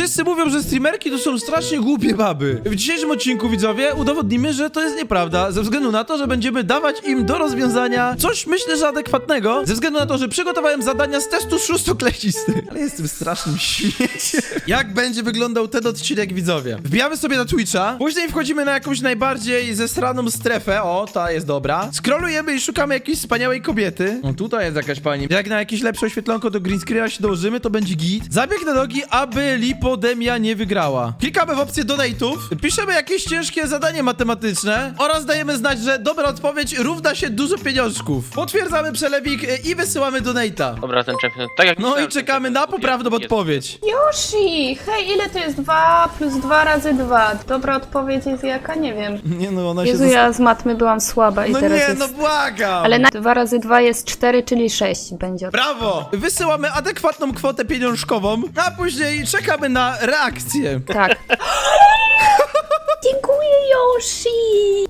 Wszyscy mówią, że streamerki to są strasznie głupie baby. W dzisiejszym odcinku, widzowie, udowodnimy, że to jest nieprawda, ze względu na to, że będziemy dawać im do rozwiązania coś, myślę, że adekwatnego, ze względu na to, że przygotowałem zadania z testu szóstoklasisty. Ale jestem strasznym śmieciem. Jak będzie wyglądał ten odcinek, widzowie? Wbijamy sobie na Twitcha, później wchodzimy na jakąś najbardziej zestraną strefę, o, ta jest dobra. Scrollujemy i szukamy jakiejś wspaniałej kobiety. No tutaj jest jakaś pani. Jak na jakieś lepsze oświetlanko do green screena się dołożymy, to będzie git. Zabieg na nogi, aby lipodemia nie wygrała. Klikamy w opcję donate'ów, piszemy jakieś ciężkie zadanie matematyczne oraz dajemy znać, że dobra odpowiedź równa się dużo pieniążków. Potwierdzamy przelewik i wysyłamy donate'a. Dobra, ten champion. Tak jak No i myślałem, czekamy na poprawną jest- odpowiedź. Yoshi! Hej, ile to jest 2 plus 2 razy 2? Dobra odpowiedź jest jaka? Nie wiem. Nie no, ona Jezu, się... ja z matmy byłam słaba i No teraz nie, jest... no błagam! Ale na 2 razy 2 jest 4, czyli 6 będzie. Brawo! Wysyłamy adekwatną kwotę pieniążkową, a później czekamy na reakcję. Tak. Dziękuję, Yoshi!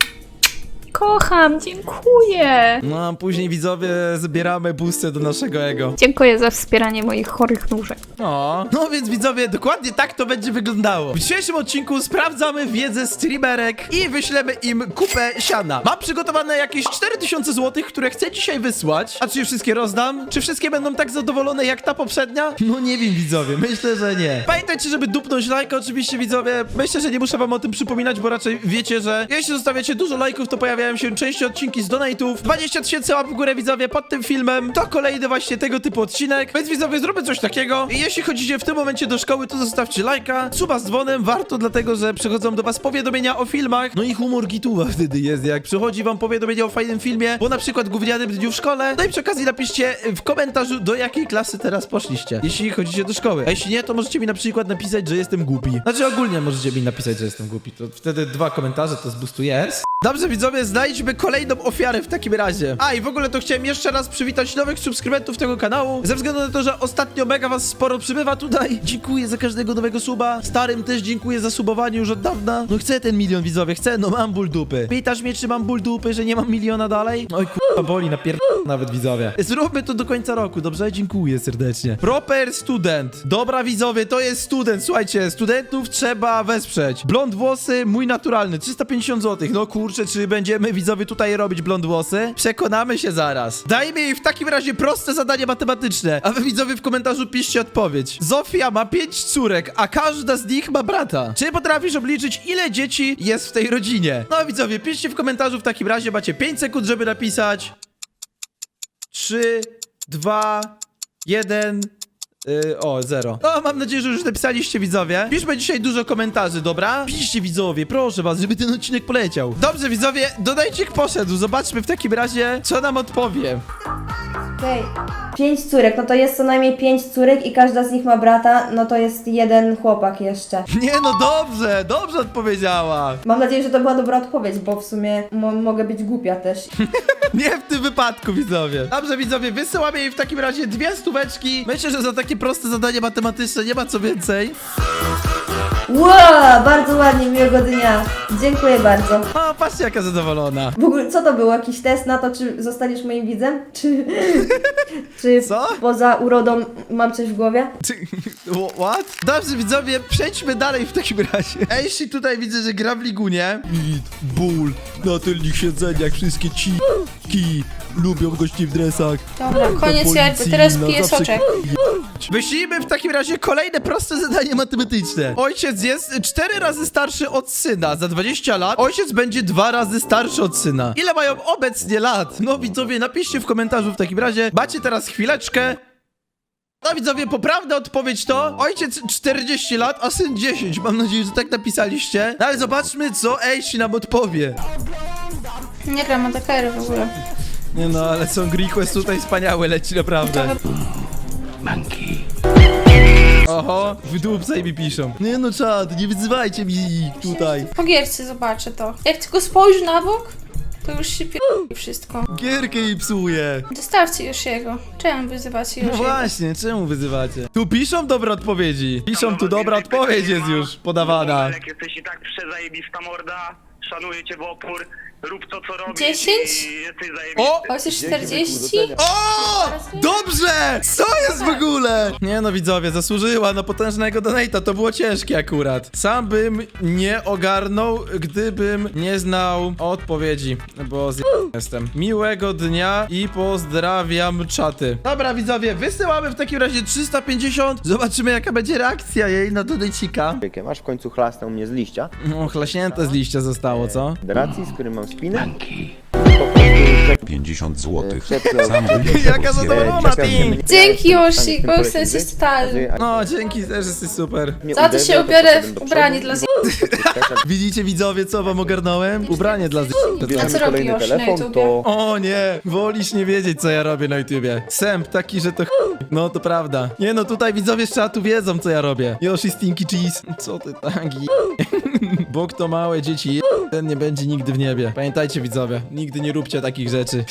Kocham, dziękuję! No a później widzowie zbieramy boosty do naszego ego. Dziękuję za wspieranie moich chorych nóżek. O. No więc widzowie, dokładnie tak to będzie wyglądało. W dzisiejszym odcinku sprawdzamy wiedzę streamerek i wyślemy im kupę siana. Mam przygotowane jakieś 4000 zł, które chcę dzisiaj wysłać. A czy je wszystkie rozdam? Czy wszystkie będą tak zadowolone jak ta poprzednia? No nie wiem widzowie, myślę, że nie. Pamiętajcie, żeby dupnąć lajka oczywiście widzowie. Myślę, że nie muszę wam o tym przypominać, bo raczej wiecie, że jeśli zostawiacie dużo lajków, to pojawiają się częściej odcinki z donate'ów. 20 tysięcy łap w górę widzowie pod tym filmem. To kolejny właśnie tego typu odcinek. Więc widzowie, zróbmy coś takiego. I jeśli chodzicie w tym momencie do szkoły, to zostawcie lajka. Suba z dzwonem, warto dlatego, że przychodzą do was powiadomienia o filmach. No i humor gituwa wtedy jest, jak przychodzi wam powiadomienie o fajnym filmie, bo na przykład gównianym dniu w szkole. No i przy okazji napiszcie w komentarzu, do jakiej klasy teraz poszliście, jeśli chodzicie do szkoły. A jeśli nie, to możecie mi na przykład napisać, że jestem głupi. Znaczy ogólnie możecie mi napisać, że jestem głupi. To wtedy dwa komentarze to zbustuje. Dobrze widzowie, znajdźmy kolejną ofiarę w takim razie. A i w ogóle to chciałem jeszcze raz przywitać nowych subskrybentów tego kanału. Ze względu na to, że ostatnio mega was sporo przybywa tutaj. Dziękuję za każdego nowego suba. Starym też dziękuję za subowanie już od dawna. No chcę ten milion widzowie, chcę, no mam ból dupy. Pytasz mnie, czy mam ból dupy, że nie mam miliona dalej? Oj kurwa, boli na pier... nawet widzowie. Zróbmy to do końca roku, dobrze? Dziękuję serdecznie. Proper student. Dobra widzowie, to jest student. Słuchajcie, studentów trzeba wesprzeć. Blond włosy, mój naturalny, 350 zł. No kurczę, czy będziemy widzowie tutaj robić blond włosy? Przekonamy się zaraz. Dajmy jej w takim razie proste zadanie matematyczne, a wy widzowie w komentarzu piszcie odpowiedź. Zofia ma 5 córek, a każda z nich ma brata. Czy potrafisz obliczyć, ile dzieci jest w tej rodzinie? No widzowie, piszcie w komentarzu w takim razie, macie 5 sekund, żeby napisać. 3, 2, 1. Yy, o, zero. No, mam nadzieję, że już napisaliście widzowie. Piszmy dzisiaj dużo komentarzy, dobra? Piszcie widzowie, proszę was, żeby ten odcinek poleciał. Dobrze, widzowie, dodajcie poszedł. Zobaczmy w takim razie, co nam odpowie. Okej. Pięć córek, no to jest co najmniej pięć córek i każda z nich ma brata, no to jest jeden chłopak jeszcze. Nie, no dobrze, dobrze odpowiedziała. Mam nadzieję, że to była dobra odpowiedź, bo w sumie mo mogę być głupia też. Nie w tym wypadku, widzowie. Dobrze, widzowie, wysyłamy jej w takim razie dwie stóweczki. Myślę, że za takie proste zadanie matematyczne nie ma co więcej. Wow, bardzo ładnie, miłego dnia. Dziękuję bardzo. O, patrzcie, jaka zadowolona. W ogóle, co to był? Jakiś test na to, czy zostaniesz moim widzem? Czy, czy Co? poza urodą mam coś w głowie? Ty- wha- What? Dobrze, widzowie, przejdźmy dalej w takim razie. Ejsi tutaj widzę, że gra w ligunie. Mit, ból, na tylnych siedzeniach, wszystkie ciki. Lubią gości w dresach. Dobra, koniec jakby, teraz piję zawsze soczek. Wyślijmy w takim razie kolejne proste zadanie matematyczne. Ojciec jest 4 razy starszy od syna. Za 20 lat ojciec będzie 2 razy starszy od syna. Ile mają obecnie lat? No widzowie, napiszcie w komentarzu w takim razie. Macie teraz chwileczkę. No widzowie, poprawna odpowiedź to ojciec 40 lat, a syn 10. Mam nadzieję, że tak napisaliście. No ale zobaczmy, co Ejsi nam odpowie. Nie gram Atakery w ogóle. Nie no, ale są request tutaj wspaniały, leci naprawdę. Oho, wydłupcaj mi piszą. Nie no czad, nie wyzywajcie mi ich tutaj. Po gierce zobaczę to. Jak tylko spojrzę na bok, to już się pierdoli wszystko. Gierkę jej psuje. Zostawcie już jego. Czemu wyzywacie No już jego? właśnie, czemu wyzywacie? Tu piszą dobre odpowiedzi. Piszą tu dobra odpowiedź jest już podawana. Jak jesteś i tak przezajebista morda, szanuję cię w opór Rób to, co robisz 10? i jesteś zajebisty. O! O, jest 40? O! Dobrze! Co jest w ogóle? Nie no widzowie, zasłużyła na potężnego donate'a, to było ciężkie akurat. Sam bym nie ogarnął, gdybym nie znał odpowiedzi, bo z... jestem. Miłego dnia i pozdrawiam czaty. Dobra widzowie, wysyłamy w takim razie 350, zobaczymy jaka będzie reakcja jej na. Wiekiem, aż w końcu chlasnął mnie z liścia. O, chlaśnięte z liścia zostało, co? Federacji, z którym mam spinę. 50 zł. Przeplął- Sam Jaka zadowolona, ty! Dzięki, Yoshi, bo jestem się stary. No, dzięki, też jesteś super. Za to się ubiorę w ubranie dla z... Widzicie widzowie, co wam ogarnąłem? Ubranie dla z... A co robi Yoshi na YouTubie? to O nie, wolisz nie wiedzieć, co ja robię na YouTubie. Sęp taki, że to. No, to prawda. Nie no, tutaj widzowie z czatu wiedzą, co ja robię. Yoshi Stinky Cheese. Co ty taki? Bo kto małe dzieci. Ten nie będzie nigdy w niebie. Pamiętajcie widzowie, nigdy nie róbcie takich rzeczy.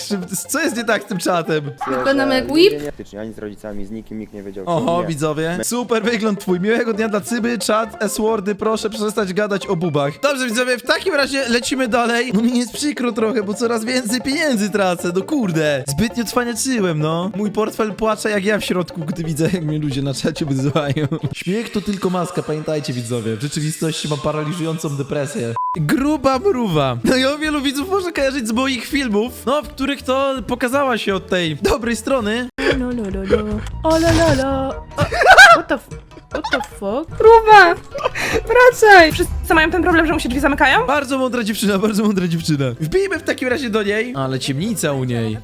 Co jest nie tak z tym czatem? Wyglądam jak whip? Faktycznie, ani z rodzicami, z nikim, nikt nie wiedział co Oho, mnie. widzowie. Super wygląd twój. Miłego dnia dla Cyby, czat, S-wordy. Proszę przestać gadać o bubach. Dobrze, widzowie, w takim razie lecimy dalej. No mi jest przykro trochę, bo coraz więcej pieniędzy tracę. No kurde. Zbytnio cwaniaczyłem, no. Mój portfel płacze jak ja w środku, gdy widzę, jak mnie ludzie na czacie wyzywają. Śmiech to tylko maska, pamiętajcie, widzowie. W rzeczywistości mam paraliżującą depresję. Gruba mruwa. No i o wielu widzów może kojarzyć z moich filmów, no, w których to pokazała się od tej dobrej strony. No, no, no, no. O, la, la, la. O, What the, f- what the fuck? Próba! Wracaj! Wszyscy mają ten problem, że mu się drzwi zamykają? Bardzo mądra dziewczyna, bardzo mądra dziewczyna. Wbijmy w takim razie do niej. Ale ciemnica u niej.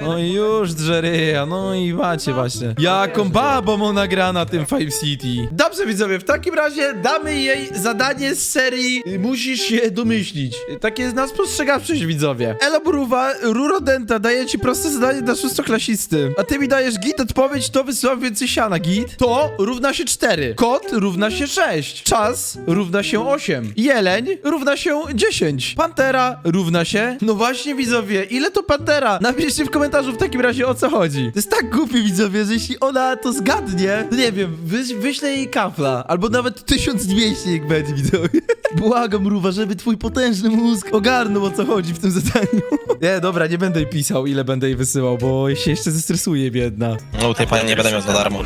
No i już drzeryja, no i macie właśnie. Jaką babą ona gra na tym Five City. Dobrze widzowie, w takim razie damy jej zadanie z serii Musisz się domyślić. Takie jest nas postrzegawczość widzowie. Ela Buruwa, Rurodenta daje ci proste zadanie dla szóstoklasisty. A ty mi dajesz git, odpowiedź to wysyłam więcej siana. Git to równa się 4. Kot równa się 6. Czas równa się 8. Jeleń równa się 10. Pantera równa się... No właśnie widzowie, ile to pantera? Napiszcie w komentarzu w takim razie o co chodzi. To jest tak głupie widzowie, że jeśli ona to zgadnie, to nie wiem, wyś, wyślę jej kafla. Albo nawet 1200 jak będzie widzowie. Błagam Ruwa, żeby twój potężny mózg ogarnął o co chodzi w tym zadaniu. Nie, dobra, nie będę jej pisał, ile będę jej wysyłał, bo się jeszcze zestresuje biedna. No tej pani nie będę miał za darmo.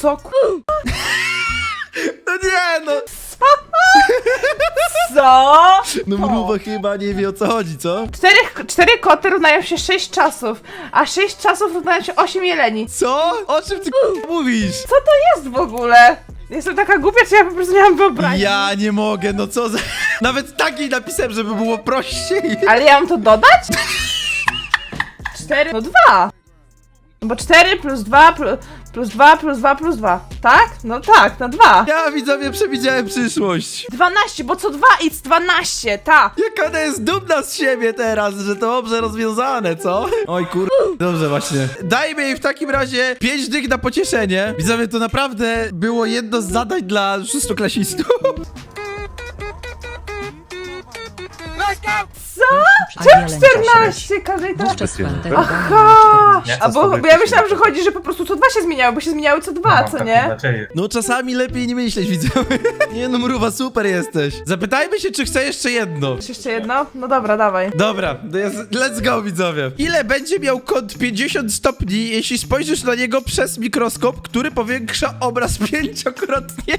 Co ku... No nie, no. Co? No mruwa chyba nie wie o co chodzi, co? Cztery, cztery koty równają się sześć czasów, a sześć czasów równają się osiem jeleni. Co? O czym ty k***a, mówisz? Co to jest w ogóle? Jestem taka głupia, czy ja po prostu nie mam wyobraźni? Ja nie mogę, no co za... Nawet takiej napisałem, żeby było prościej. Ale ja mam to dodać? Cztery, no dwa. No Bo cztery plus dwa plus, plus dwa plus dwa plus dwa, tak? No tak, no dwa. Ja widzowie przewidziałem przyszłość. 12, bo co dwa it's 12, ta. Jak ona jest dumna z siebie teraz, że to dobrze rozwiązane, co? Oj kur... Dobrze właśnie. Dajmy jej w takim razie 5 dych na pocieszenie. Widzowie, to naprawdę było jedno z zadań dla szóstoklasistów. Co? Czemu 14? Każdej tak. Aha! A bo, bo ja myślałam, że chodzi, że po prostu co dwa się zmieniały, bo się zmieniały co dwa, co nie? No czasami lepiej nie myśleć, widzowie. Nie no, mruwa, super jesteś. Zapytajmy się, czy chce jeszcze jedno. Czy jeszcze jedno? No dobra, dawaj. Dobra, to jest, let's go widzowie. Ile będzie miał kąt 50 stopni, jeśli spojrzysz na niego przez mikroskop, który powiększa obraz pięciokrotnie?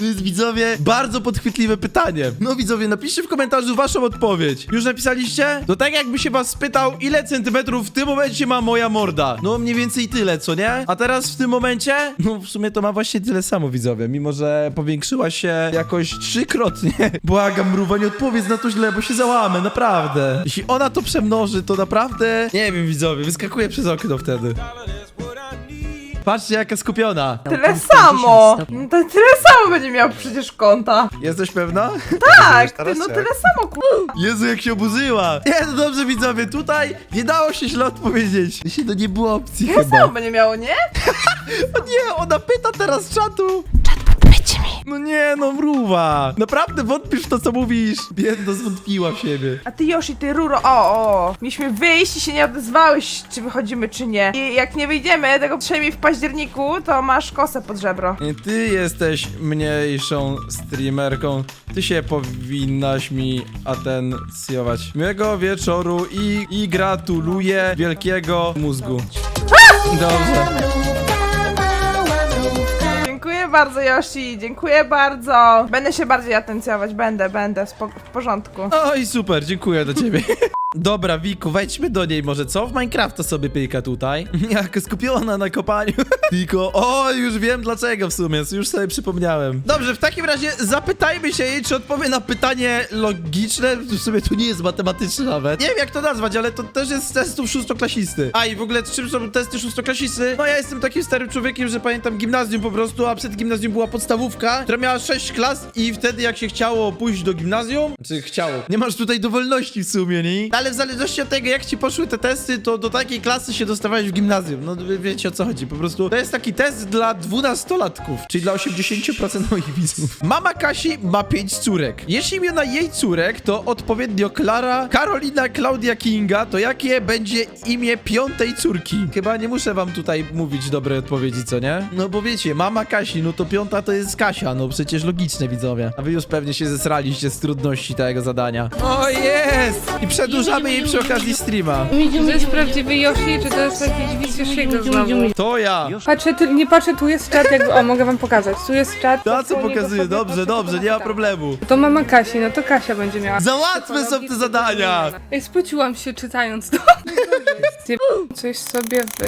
To jest, widzowie, bardzo podchwytliwe pytanie. No, widzowie, napiszcie w komentarzu waszą odpowiedź. Już napisaliście? To tak jakby się was spytał, ile centymetrów w tym momencie ma moja morda. No, mniej więcej tyle, co nie? A teraz w tym momencie? No, w sumie to ma właśnie tyle samo, widzowie, mimo że powiększyła się jakoś trzykrotnie. Błagam, mruwa, nie odpowiedz na to źle, bo się załamę, naprawdę. Jeśli ona to przemnoży, to naprawdę... Nie wiem, widzowie, wyskakuje przez okno wtedy. Patrzcie, jaka skupiona. Tyle samo! No to tyle samo będzie miał przecież konta. Jesteś pewna? Tak, ty, no tyle samo, ku... Jezu, jak się oburzyła! Nie, no dobrze widzowie, tutaj nie dało się źle odpowiedzieć. Jeśli to nie było opcji Tyle chyba. samo będzie miało, nie? O nie, ona pyta teraz czatu. Powiedzcie mi. No nie, no mruwa. Naprawdę wątpisz w to, co mówisz. Biedno zwątpiła w siebie. A ty Yoshi, ty Ruro, o, o, mieliśmy wyjść i się nie odezwałeś, czy wychodzimy, czy nie. I jak nie wyjdziemy, tego przynajmniej w październiku, to masz kosę pod żebro. Nie, Ty jesteś mniejszą streamerką. Ty się powinnaś mi atencjować. Miłego wieczoru i, i gratuluję wielkiego mózgu. Dobrze. Bardzo, Yoshi, dziękuję bardzo. Będę się bardziej atencjować, będę, będę, w, po- w porządku. O i super, dziękuję do ciebie. Dobra, Wiku, wejdźmy do niej może, co? W Minecrafta sobie pyka tutaj. Jak skupiona na kopaniu. Wiko, o, już wiem dlaczego w sumie, już sobie przypomniałem. Dobrze, w takim razie zapytajmy się jej, czy odpowie na pytanie logiczne. W sumie to nie jest matematyczne nawet. Nie wiem jak to nazwać, ale to też jest z testów szóstoklasisty. A i w ogóle czym są testy szóstoklasisty? No ja jestem takim starym człowiekiem, że pamiętam gimnazjum po prostu, a przed gimnazjum była podstawówka, która miała 6 klas i wtedy jak się chciało pójść do gimnazjum, czy chciało, nie masz tutaj dowolności w sumie, nie? Ale w zależności od tego jak ci poszły te testy, to do takiej klasy się dostawałeś w gimnazjum. No wiecie o co chodzi, po prostu to jest taki test dla dwunastolatków, czyli dla 80% moich widzów. Mama Kasi ma 5 córek. Jeśli imiona jej córek to odpowiednio Klara, Karolina, Klaudia Kinga, to jakie będzie imię piątej córki? Chyba nie muszę wam tutaj mówić dobrej odpowiedzi, co nie? No bo wiecie, mama Kasi, no to piąta to jest Kasia, no przecież logiczne widzowie. A wy już pewnie się zesraliście z trudności tego zadania. O jest! I przedłużamy jej przy okazji streama. Czy to jest prawdziwy Yoshi, czy to jest jakiś widz Yoshiego znowu? To ja! Patrzę, tu, nie patrzę, tu jest czat, jakby, o, mogę wam pokazać. Tu jest czat. To co pokazuje? sobie Dobrze, patrzę, dobrze, nie ma problemu. To mama Kasi, no to Kasia będzie miała. Za łatwe są te zadania! Ej, spociłam się czytając to. Coś sobie wy...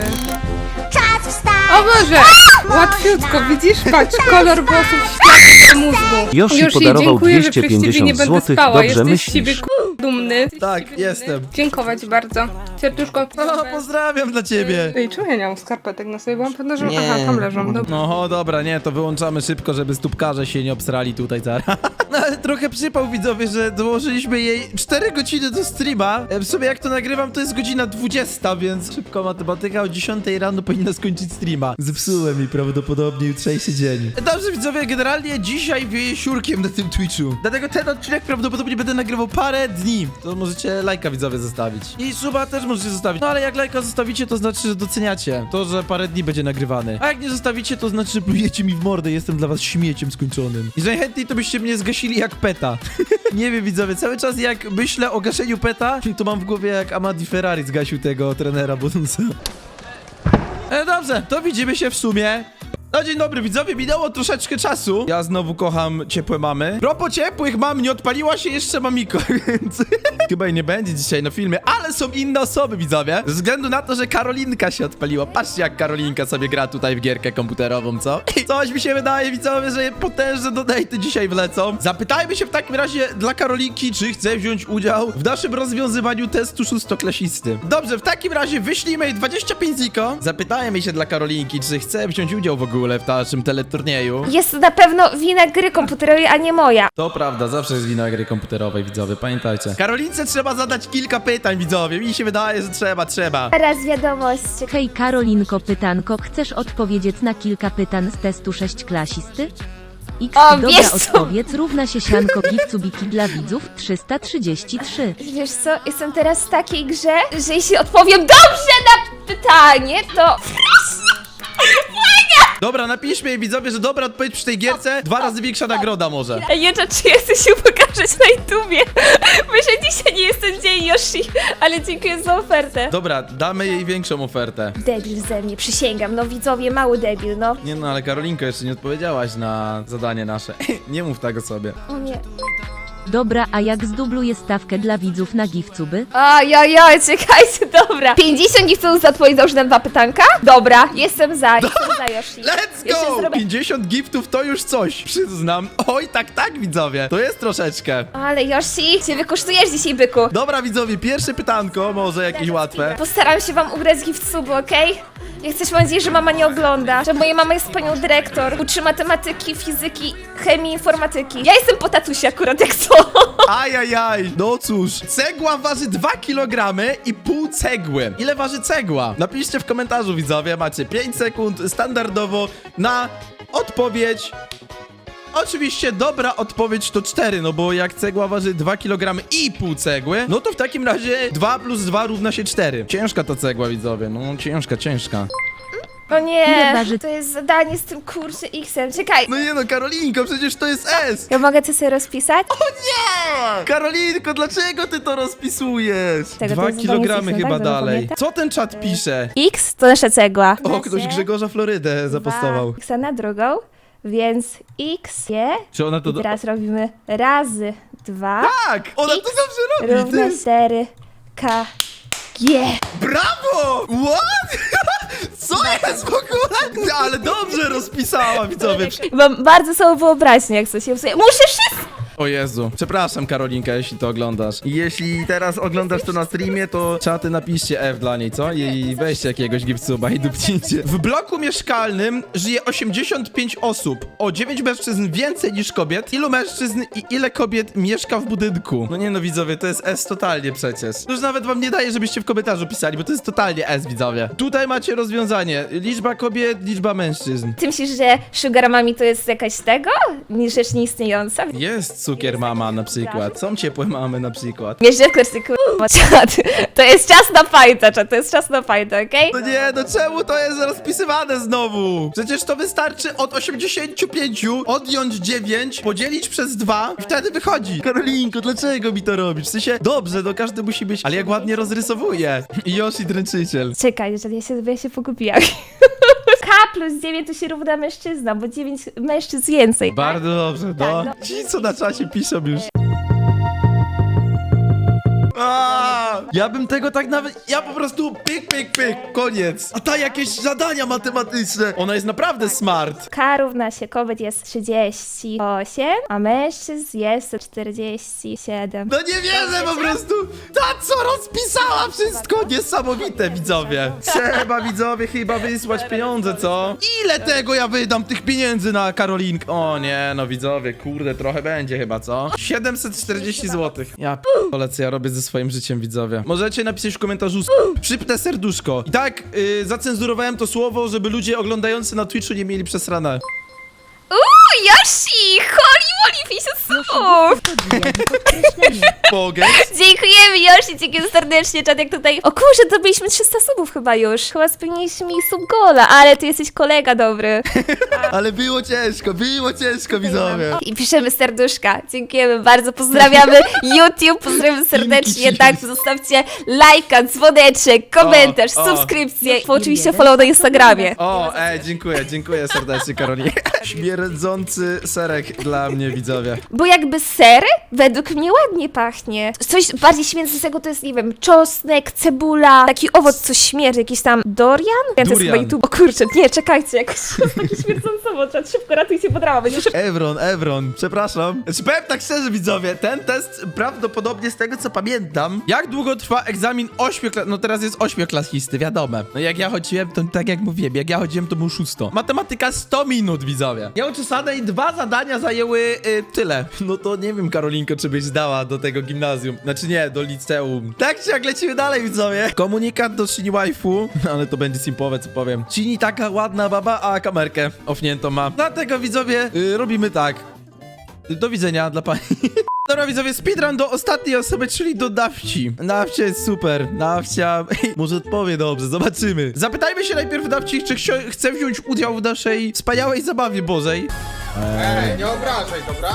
O Boże! Łatwiutko, widzisz? Patrz, kolor włosów światła mózgu. Yoshi podarował dziękuję, że przez ciebie 250 nie będę złotych. spała. Dobrze Jesteś z myślisz. siebie k- dumny. Tak, jestem. Dziękować bardzo. Serduszko. O, pozdrawiam dla ciebie! Ej, czemu ja nie mam skarpetek na sobie? Byłam pewna, że... Aha, tam leżą. Dobra. No dobra, nie, to wyłączamy szybko, żeby stópkarze się nie obsrali tutaj zaraz. No ale trochę przypał widzowie, że dołożyliśmy jej 4 godziny do streama. E, W sumie jak to nagrywam, to jest godzina 20, więc szybko matematyka o 10 rano powinna skończyć streama. Zepsułem mi prawdopodobnie jutrzejszy dzień. Dobrze widzowie, generalnie dzisiaj wieje siurkiem na tym Twitchu. Dlatego ten odcinek prawdopodobnie będę nagrywał parę dni. To możecie lajka widzowie zostawić. I suba też możecie zostawić. No ale jak lajka zostawicie, to znaczy, że doceniacie to, że parę dni będzie nagrywany. A jak nie zostawicie, to znaczy, że plujecie mi w mordę. Jestem dla was śmieciem skończonym. I że najchętniej to byście mnie zgasili jak peta. nie wiem widzowie, cały czas jak myślę o gaszeniu peta, to mam w głowie jak Amadi Ferrari zgasił tego trenera Bonusa. E, dobrze, to widzimy się w sumie. No dzień dobry widzowie, minęło troszeczkę czasu. Ja znowu kocham ciepłe mamy. Propos ciepłych mam, nie odpaliła się jeszcze mamiko, więc chyba jej nie będzie dzisiaj na filmie, ale są inne osoby widzowie. Ze względu na to, że Karolinka się odpaliła. Patrzcie jak Karolinka sobie gra tutaj w gierkę komputerową, co? Coś mi się wydaje widzowie, że potężne donaty dzisiaj wlecą. Zapytajmy się w takim razie dla Karolinki, czy chce wziąć udział w naszym rozwiązywaniu testu szóstoklasisty. Dobrze, w takim razie wyślijmy jej 25 ziko. Zapytajmy się dla Karolinki, czy chce wziąć udział w ogóle w naszym teleturnieju. Jest to na pewno wina gry komputerowej, a nie moja. To prawda, zawsze jest wina gry komputerowej, widzowie, pamiętajcie. Karolince trzeba zadać kilka pytań, widzowie. Mi się wydaje, że trzeba, trzeba. Teraz wiadomość. Hej Karolinko pytanko, chcesz odpowiedzieć na kilka pytań z testu sześcioklasisty? X O, dobra wiesz co? odpowiedz równa się sianko gifcubiki dla widzów 333. Wiesz co, jestem teraz w takiej grze, że jeśli odpowiem dobrze na pytanie, to... Dobra, napiszmy jej, widzowie, że dobra odpowiedź przy tej gierce, dwa razy większa nagroda może. Jecza, czy chcę się na YouTubie? Myślę, dzisiaj nie jest ten dzień Yoshi, ale dziękuję za ofertę. Dobra, damy jej większą ofertę. Debil ze mnie, przysięgam, no widzowie, mały debil, no. Nie no, ale Karolinko, jeszcze nie odpowiedziałaś na zadanie nasze. nie mów tak o sobie. O nie. Dobra, a jak zdubluję stawkę dla widzów na gifcuby? Ajajaj, czekajcie, dobra. 50 nie chcą za dobrze na dwa pytanka? Dobra, jestem za, jestem za Yoshi. Let's Jeszcze go! zrobię- 50 giftów to już coś, przyznam. Oj, tak, tak, widzowie. To jest troszeczkę. Ale Yoshi, cię wykosztujesz dzisiaj, byku. Dobra, widzowie, pierwsze pytanko, może jakieś łatwe. Postaram się wam ugrać gift subu, okej? Ja chcę nadzieję, że mama nie ogląda, że moja mama jest panią dyrektor, uczy matematyki, fizyki, chemii, informatyki. Ja jestem po tatusie akurat, jak co? Ajajaj, no cóż. Cegła waży 2 kg i pół cegły. Ile waży cegła? Napiszcie w komentarzu, widzowie. Macie 5 sekund standardowo na odpowiedź. Oczywiście dobra odpowiedź to 4, no bo jak cegła waży 2 kg i pół cegły, no to w takim razie 2 plus 2 równa się 4. Ciężka ta cegła, widzowie, no ciężka, ciężka. No Ile nie, waży- to jest zadanie z tym kursem X-em. Czekaj, No nie no, Karolinko, przecież to jest S! ja mogę to sobie rozpisać? Karolinko, dlaczego ty to rozpisujesz? Tego to 2 jest zadanie z X-em, chyba tak? dalej. Co ten czat pisze? X to nasza cegła. O, ktoś Grzegorza Florydę zapostował. X na drugą, więc X je. Czy ona to... I Do... teraz robimy razy dwa Tak! Ona to X zawsze robi! równa Ty... 4 K G. Brawo! What? Co jest w ogóle? Ale dobrze rozpisała, widzowie. Mam bardzo słabą wyobraźnię, jak coś się psuje. Muszę wszystko! O Jezu. Przepraszam, Karolinka, jeśli to oglądasz. Jeśli teraz oglądasz to na streamie, to czaty napiszcie F dla niej, co? I weźcie jakiegoś gipsuba i dupcijcie. W bloku mieszkalnym żyje 85 osób. O 9 mężczyzn więcej niż kobiet. Ilu mężczyzn i ile kobiet mieszka w budynku? No nie no, widzowie, to jest S totalnie przecież. Już nawet wam nie daję, żebyście w komentarzu pisali, bo to jest totalnie S, widzowie. Tutaj macie rozwiązanie. Liczba kobiet, liczba mężczyzn. Ty myślisz, że Sugar Mami to jest jakaś tego? Rzecz nieistniejąca? Jest cukier mama na przykład. Są ciepłe mamy na przykład. Jeszcze klasyku czat. To jest czas na fajta, czat. To jest czas na fajta, okej? No nie, no czemu to jest rozpisywane znowu? Przecież to wystarczy od 85 odjąć 9, podzielić przez 2 i wtedy wychodzi. Karolinko, dlaczego mi to robisz? W sensie, dobrze, no każdy musi być, ale jak ładnie rozrysowuje. I Yoshi dręczyciel. Czekaj, jeżeli ja się, ja się pogubiłam. Plus 9 to się równa mężczyzna, bo 9 mężczyzn więcej. Bardzo dobrze, no. Tak, no. Ci, co na czasie piszą już. A, ja bym tego tak nawet. Ja po prostu pyk, pyk, pyk, koniec. A ta jakieś zadania matematyczne. Ona jest naprawdę smart. K równa się kobiet jest 38, a mężczyzn jest 47. No nie wierzę po prostu! Ta co rozpisała wszystko! Niesamowite, widzowie! Trzeba, widzowie, chyba wysłać pieniądze, co? Ile tego ja wydam, tych pieniędzy na Karolinkę? O nie, no widzowie, kurde, trochę będzie chyba, co? 740 zł. Ja p***ole, co ja robię ze swoim życiem, widzowie. Możecie napisać w komentarzu szybne serduszko. I tak, yy, zacenzurowałem to słowo, żeby ludzie oglądający na Twitchu nie mieli przesrane. Uuu, Yoshi! Holy moly, 50 subów! Mogę? Dziękujemy Yoshi, dziękuję serdecznie, czat jak tutaj... O kurczę, to byliśmy 300 subów chyba już. Chyba spełniliśmy mi sub gola, ale ty jesteś kolega dobry. Ale było ciężko, było ciężko, widzowie. I piszemy serduszka. Dziękujemy bardzo, pozdrawiamy YouTube, pozdrawiamy serdecznie, tak, zostawcie lajka, dzwoneczek, komentarz, O, o. subskrypcję, po oczywiście follow na Instagramie. O, ej, dziękuję, dziękuję serdecznie, Karolinie. Śmierdzący serek dla mnie, widzowie. Bo jakby ser według mnie ładnie pachnie. Coś bardziej śmierdzącego to jest, nie wiem, czosnek, cebula, taki owoc, co śmierdzi, jakiś tam dorian? Ja to jest chyba. YouTube. O kurczę, nie, czekajcie, jakoś taki śmierdzący owoc, czat, szybko ratujcie podrama, będzie szybko. Evron, Evron, przepraszam. Znaczy, powiem tak szczerze, widzowie, ten test prawdopodobnie z tego, co pamiętam, jak długo trwa egzamin ośmioklas... No teraz jest ośmioklasisty, wiadomo. No jak ja chodziłem, to tak jak mówiłem, jak ja chodziłem, to był szósto. Matematyka 100 minut, widzowie. Ja uczesane i dwa zadania zajęły y, tyle. No to nie wiem, Karolinko, czy byś zdała do tego gimnazjum. Znaczy nie, do liceum. Tak czy jak lecimy dalej, widzowie. Komunikat do Shini Waifu, ale to będzie simpowe, co powiem. Shini taka ładna baba, a kamerkę ofniętą ma. Dlatego, widzowie, y, robimy tak. Do widzenia dla pani. Dobra widzowie, speedrun do ostatniej osoby, czyli do Dawci. Dawcia jest super. Dawcia może odpowie dobrze, zobaczymy. Zapytajmy się najpierw Dawci, czy chce wziąć udział w naszej wspaniałej zabawie Bożej. Ej, nie obrażaj, dobra?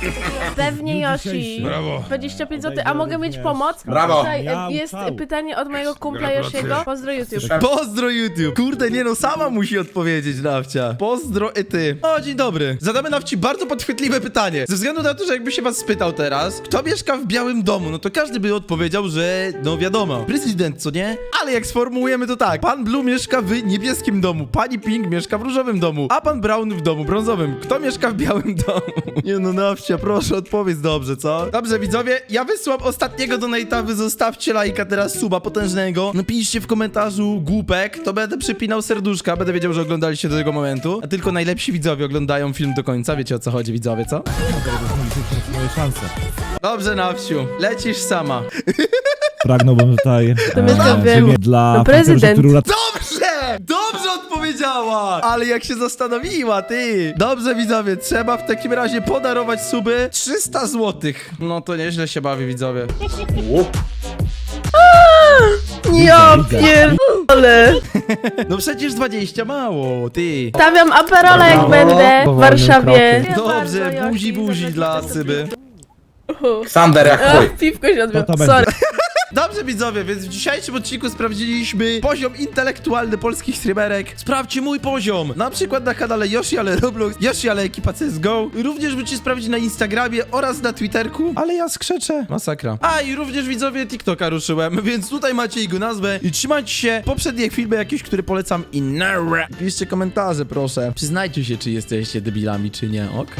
Pewnie Yoshi. Brawo. 25 zł, a mogę mieć pomoc? Brawo. Tutaj e, jest pytanie od mojego kumpla Yoshiego. Pozdro YouTube. Pozdro YouTube. Kurde, nie no, sama musi odpowiedzieć Dawcia. Pozdro i ty. O, dzień dobry. Zadamy Dawci bardzo podchwytliwe pytanie. Ze względu na to, że jakby się was spytał teraz, kto mieszka w Białym Domu, no to każdy by odpowiedział, że no wiadomo, prezydent, co nie? Ale jak sformułujemy to tak, pan Blue mieszka w niebieskim domu, pani Pink mieszka w różowym domu, a pan Brown w domu brązowym. Kto mieszka w Białym Domu? Nie no, Dawcia, proszę odpowiedz dobrze, co? Dobrze, widzowie, ja wysłam ostatniego donate'a, wy zostawcie lajka teraz suba potężnego. Napiszcie w komentarzu głupek, to będę przypinał serduszka, będę wiedział, że oglądaliście do tego momentu. A tylko najlepsi widzowie oglądają film do końca, wiecie o co chodzi widzowie, co? Moje szanse. Dobrze, Nawciu, lecisz sama. Pragnąłbym tutaj to e, wiem. ziemię dla No, prezydent. który urat- Dobrze! Dobrze! Powiedziała! Ale jak się zastanowiła, ty! Dobrze, widzowie, trzeba w takim razie podarować suby 300 zł. No to nieźle się bawi, widzowie. Ja pierdolę. No przecież 20 mało, ty. Stawiam aperola jak będę w Warszawie. Dobrze, buzi buzi dla Cyby. Sander jak chuj. Piwko się to Sorry. Dobrze widzowie, więc w dzisiejszym odcinku sprawdziliśmy poziom intelektualny polskich streamerek. Sprawdźcie mój poziom, na przykład na kanale Yoshi ale Roblox, Yoshi ale ekipa CSGO. Również możecie sprawdzić na Instagramie oraz na Twitterku, ale ja skrzeczę. Masakra. A i również widzowie TikToka ruszyłem, więc tutaj macie jego nazwę i trzymajcie się poprzednie filmy jakieś, które polecam i nara. Piszcie komentarze proszę. Przyznajcie się, czy jesteście debilami, czy nie, ok?